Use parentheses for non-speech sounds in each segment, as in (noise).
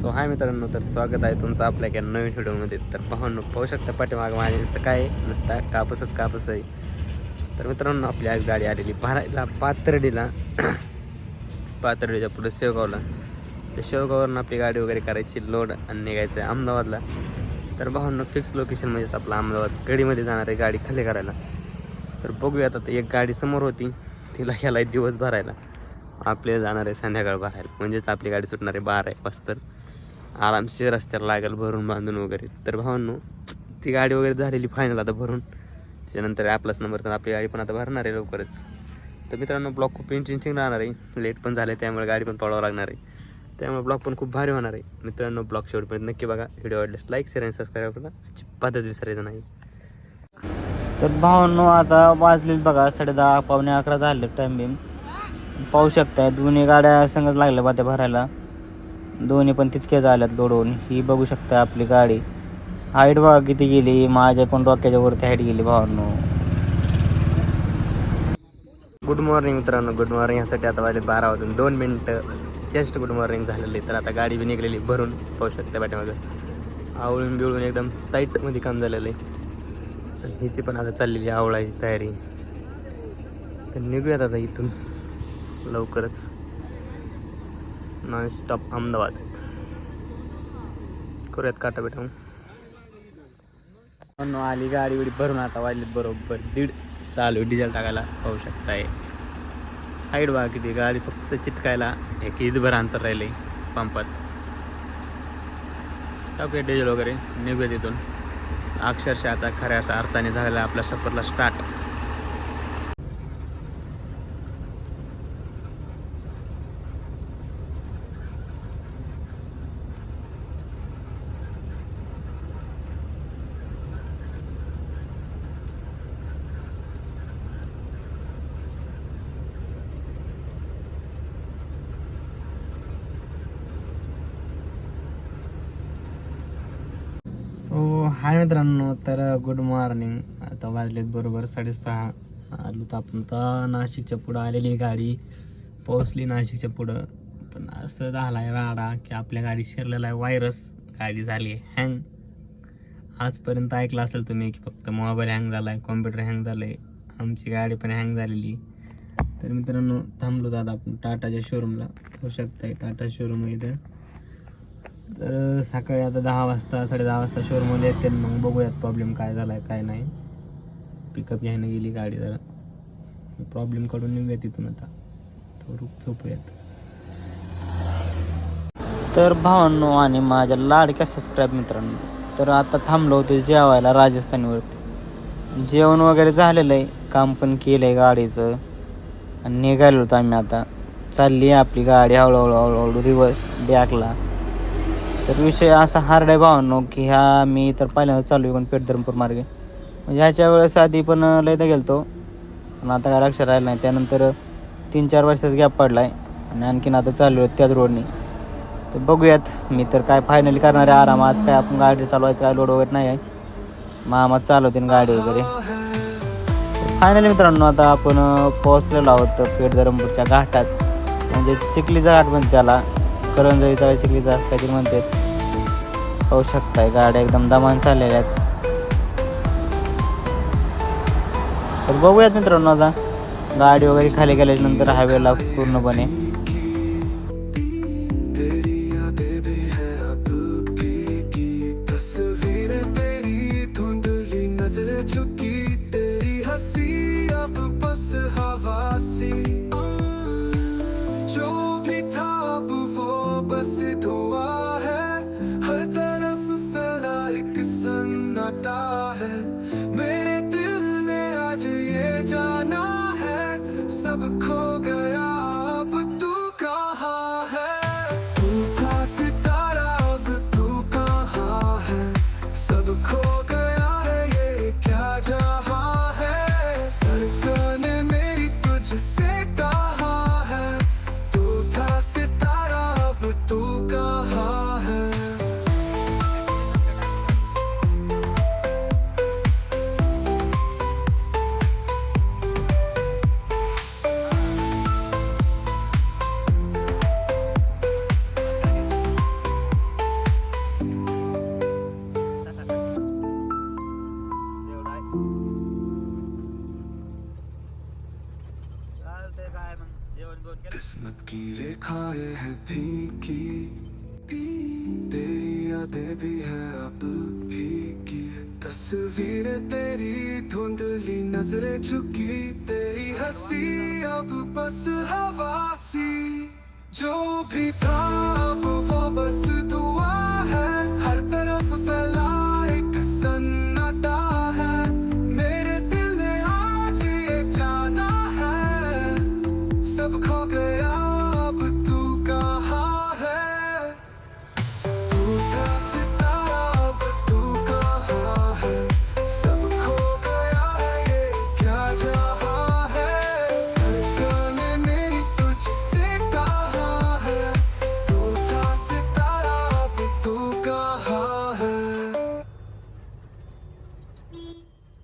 So हाय मित्रांनो तर स्वागत आहे तुमचं आपल्या एका नवीन व्हिडिओमध्ये. तर पाहून पाहू शकता पाठीमाग माझ्या नुसतं काय नुसता कापूसच कापूस आहे. तर मित्रांनो आपली आज गाडी आलेली भरायला पाथर्डीला. (clears throat) पाथर्डीच्या पुढे शेवगावला. तर शेवगाववरून आपली गाडी वगैरे करायची लोड आणि निघायचं आहे अहमदाबादला. तर भावांनो फिक्स लोकेशन म्हणजेच आपलं अहमदाबाद गडीमध्ये जाणार आहे गाडी खाली करायला. तर बघूया आता एक गाडी समोर होती तिला गेला दिवस भरायला. आपले जाणार आहे संध्याकाळ भरायला. म्हणजेच आपली गाडी सुटणार आहे बारा एक वाजता. आरामशीर रस्त्याला लागेल भरून बांधून वगैरे. तर भावांनो ती गाडी वगैरे झालेली फायनल आता भरून. त्याच्यानंतर आपलाच नंबर तर आपली गाडी पण आता भरणार आहे लवकरच. तर मित्रांनो ब्लॉक खूप इंचिंचिंग राहणार आहे. लेट पण झाले त्यामुळे गाडी पण पळावं लागणार आहे. त्यामुळे ब्लॉग पण खूप भारी होणार आहे. मित्रांनो ब्लॉग शेवटपर्यंत नक्की बघा. व्हिडिओ आवडल्यास लाईक शेअर आणि सबस्क्राईब करा. अजिबातच विसरायचं नाही. तर भावांनो आता वाजलेत बघा साडे दहा पावणे अकरा झाले टाइम बिम पाहू शकताय दोन्ही गाड्या संगत लागल्या बा त्या भरायला. दोन्ही पण तितक्याच आल्यात लोडवून. ही बघू शकता आपली गाडी. हाईट बघा किती गेली. माझ्या पण डोक्याच्या वरती हाईट गेली भावांनो. गुड मॉर्निंग मित्रांनो. गुड मॉर्निंग यासाठी आता वाजले बारा वाजून दोन मिनटं. जस्ट गुड मॉर्निंग झालेली. तर आता गाडी बी निघलेली भरून. पाहू शकते पाठीमागं. आवळून बिवळून एकदम टाईटमध्ये काम झालेलं आहे. हिची पण आता चाललेली आहे तयारी. तर निघूयात आता इथून. लवकरच. नॉन स्टॉप अहमदाबाद करूयात काटा बेटा आली गाडी बिडी भरून आता वाजलेत बरोबर दीड. चालू डिझेल टाकायला. पाहू शकताय. हाईट बघा किती गाडी फक्त चिटकायला एक ईदभर अंतर राहिले पंपात. टाकूया डिझेल वगैरे. निघूया तिथून. अक्षरशः आता खऱ्या असा अर्थाने झालेला आपल्या सफरला स्टार्ट सो हाय मित्रांनो तर गुड मॉर्निंग आता वाजलेत बरोबर साडेसहा. आलो तर आपण तर नाशिकच्या पुढं आलेली गाडी. पोहोचली नाशिकच्या पुढं. पण असं झाला आहे राडा की आपल्या गाडी शिरलेला आहे व्हायरस गाडी झाली आहे हँग आजपर्यंत ऐकलं असेल तुम्ही की फक्त मोबाईल हँग झाला आहे कॉम्प्युटर हँग झालं आहे आमची गाडी पण हँग झालेली. तर मित्रांनो थांबलो दादा आपण टाटाच्या शोरूमला होऊ शकताय टाटा शोरूम इथं. तर सकाळी आता दहा वाजता साडे दहा वाजता शोरूममध्ये येते मग बघूयात प्रॉब्लेम काय झाला आहे काय नाही. पिकअप घ्यायला गेली गाडी जरा. प्रॉब्लेम काढून निघूया तिथून आता. तर झोपूयात. तर भावांनो आणि माझ्या लाडक्या सबस्क्राईब मित्रांनो तर आता थांबलो होतो जेवायला राजस्थानवरती. जेवण वगैरे झालेलं आहे काम पण केलं आहे गाडीचं. आणि निघालो होतो आम्ही आता. चालली आहे आपली गाडी हळूहळू हळूहळू रिवर्स बॅकला तर विषय असा हार्ड आहे भावांनो की ह्या मी तर पहिल्यांदा चालू आहे पेठ धरमपूर मार्गे. म्हणजे ह्याच्या वेळेस आधी पण लयदा गेलतो. पण आता काय लक्षात राहिलं नाही. त्यानंतर तीन चार वर्षाचा गॅप पडला आहे आणि आणखीन आता चालू आहे त्याच रोडनी तर बघूयात मी तर काय फायनली करणार आहे आराम आज काय आपण गाडी चालवायचं काय लोड वगैरे नाही आहे. मामा चालवतील गाडी वगैरे. फायनली मित्रांनो आता आपण पोहोचलेलो आहोत पेठ धरमपूरच्या घाटात. म्हणजे चिखलीचा घाट म्हणते त्याला. करंजळीचा काय चिखलीचा असं काहीतरी म्हणतात. पाहू शकताय गाड्या एकदम दमान चाललेल्या आहेत. तर बघूयात मित्रांनो आता. गाडी वगैरे खाली गेल्यानंतर नंतर हायवेला पूर्णपणे. तस्वीरें तेरी धुंधली अब बस तेरी भी है अब भीगी तस्वीर तेरी धुंधली नजरें झुकी तेरी हंसी अब बस हवासी। जो भी था अब वो बस दुआ है हर तरफ फैला एक सन्नाटा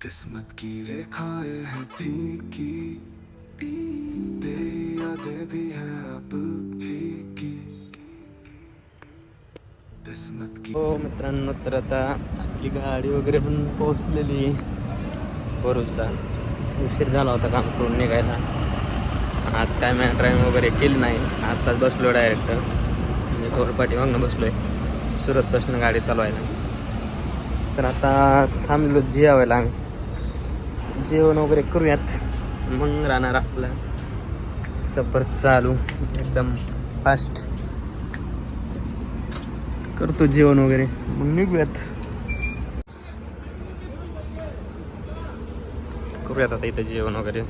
किस्मत की रेखाएं हैं फीकी। तेरी यादें भी हैं अब भीगी किस्मत की हो मित्रांनो तर आता आपली गाडी वगैरे पण पोहोचलेली बरोचदा. उशीर झाला होता काम करून निघायला. आज काय मॅन ड्राईव्ह वगैरे केली नाही. आत्ताच बसलो डायरेक्ट म्हणजे थोडं पाठीमागनं बसलो आहे सुरतपासून गाडी चालवायला. तर आता थांबलो जेवायला आम्ही. जेवण वगैरे करूयात. मग राहणार आपलं. सफर चालू. एकदम फास्ट करतो जेवण वगैरे. मग निघूयात. करूयात आता इथं जेवण वगैरे.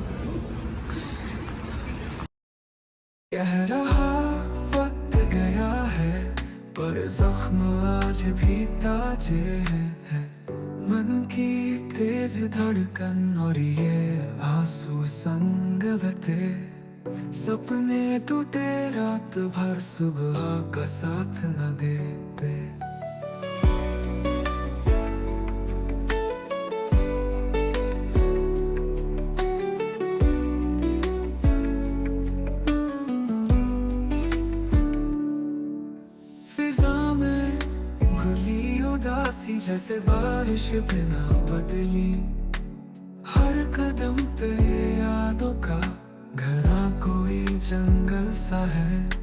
कह गया है पर जख्म आज भी ताजे हैं। मन की तेज धड़ कन्नोरिये आंसू संग बहते सपने टूटे रात भर सुबह का साथ न देते। फिजा जैसे बारिश बिना बदली। कदम पे यादों का घरा कोई जंगल सा है।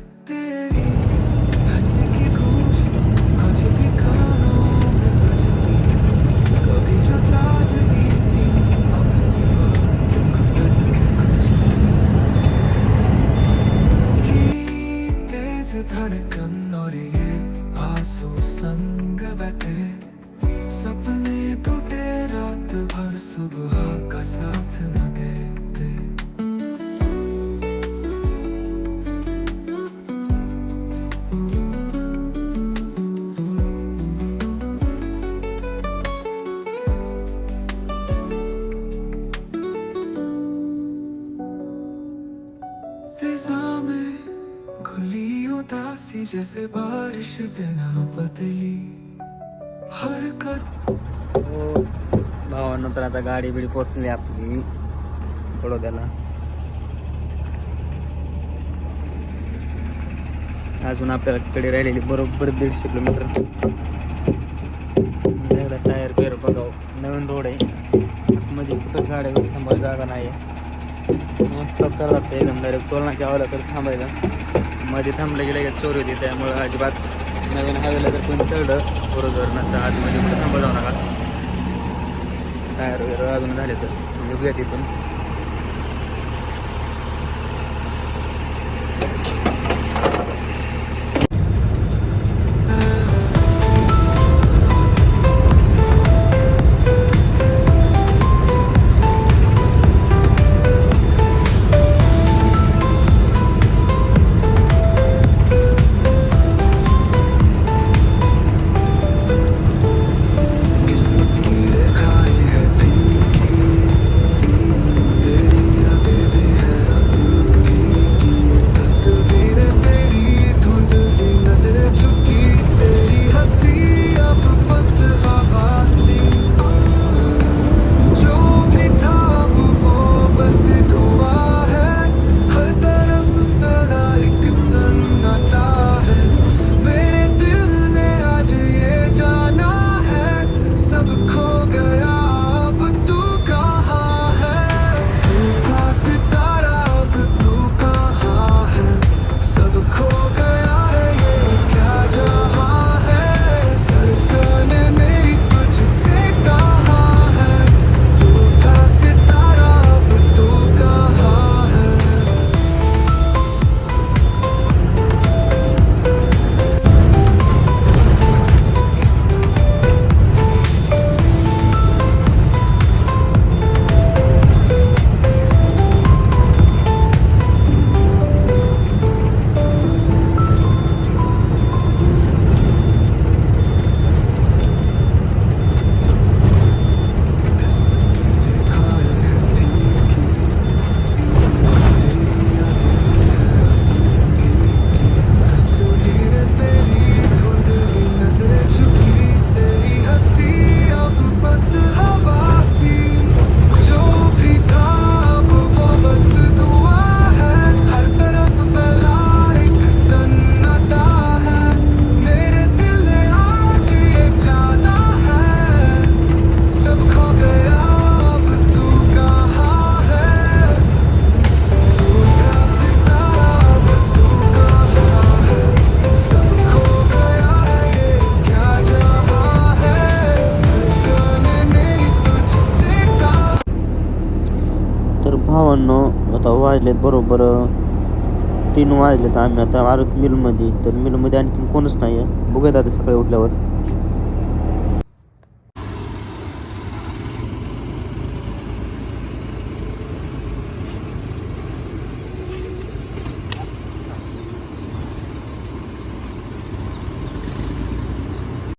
जैसे बारिश बिना बदली। हर कदम हो तर आता गाडी बिडी पोचली आपली. बडोद्याला अजून आपल्याला कडे राहिलेली बरोबर दीडशे किलोमीटर. एकदा टायर पेर बघावं. नवीन रोड आहे. मध्ये कुठं गाड्या थांबायला जागा नाही आहे स्टॉप करायला लागतं एकदम. डायरेक्ट टोलना नाक्यावर तर थांबायचं. मध्ये थांबलं गेलं की चोरी होती त्यामुळं अजिबात नवीन हवेला तर कोणी चढलं बरोबर नंतर आतमध्ये म्हणजे कुठं थांबा जाऊ नका. टायर वगैरे अजून झाले तर. म्हणजे निघूया तिथून. आता वाजलेत बरोबर तीन वाजलेत आम्ही आता आलो मिलमध्ये. तर मिलमध्ये आणखीन कोणच नाही आहे बघूयात आता सकाळी उठल्यावर.